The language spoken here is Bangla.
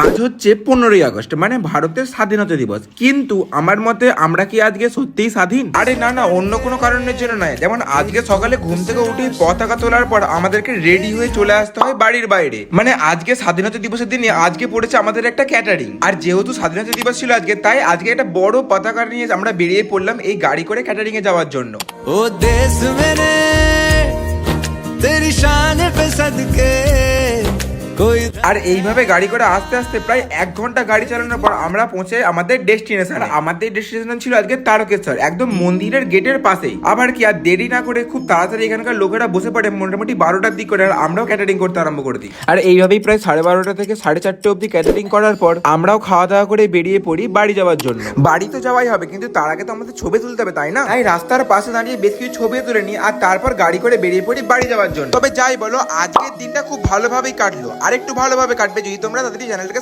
আজ হচ্ছে পনেরোই আগস্ট মানে ভারতের স্বাধীনতা দিবস। কিন্তু আমার মতে আমরা কি আজকে সত্যিই স্বাধীন? আরে না না, অন্য কোনো কারণের জন্য নয়। যেমন আজকে সকালে ঘুম থেকে উঠে পতাকা তোলার পর আমাদেরকে রেডি হয়ে চলে আসতে হয় বাড়ির বাইরে। মানে আজকে স্বাধীনতা দিবসের দিনে আজকে পড়েছে আমাদের একটা ক্যাটারিং আর যেহেতু স্বাধীনতা দিবস ছিল আজকে, তাই আজকে একটা বড় পতাকা নিয়ে আমরা বেরিয়ে পড়লাম এই গাড়ি করে ক্যাটারিং এ যাওয়ার জন্য। ও দেশ মেরে তেরি শান পে সদকে আর এইভাবে গাড়ি করে আস্তে আস্তে প্রায় এক ঘণ্টা গাড়ি চালানোর পর আমরা পৌঁছে আমাদের ডেস্টিনেশন আমাদের ডেস্টিনেশন ছিল আজকে তারকেশ্বর একদম মন্দিরের গেটের পাশেই। আবার কি আর দেরি না করে খুব তাড়াতাড়ি এখানকার লোকেরা বসে পড়ে মোটামুটি বারোটার দিক করে আর আমরাও ক্যাটারিং করতে আরম্ভ করে দিই। আর এইভাবেই প্রায় সাড়ে বারোটা থেকে সাড়ে চারটে অবধি ক্যাটারিং করার পর আমরাও খাওয়া দাওয়া করে বেরিয়ে পড়ি বাড়ি যাওয়ার জন্য। বাড়ি তো যাওয়াই হবে কিন্তু তার আগে তো আমাদের ছবি তুলতে হবে তাই না? তাই রাস্তার পাশে দাঁড়িয়ে বেশ কিছু ছবি তুলে নিই আর তারপর গাড়ি করে বেরিয়ে পড়ি বাড়ি যাওয়ার জন্য। তবে যাই বলো আজকের দিনটা খুব ভালোভাবেই কাটলো। আর একটু ভালোভাবে কাটবে যদি তোমরা তাদের চ্যানেলটাকে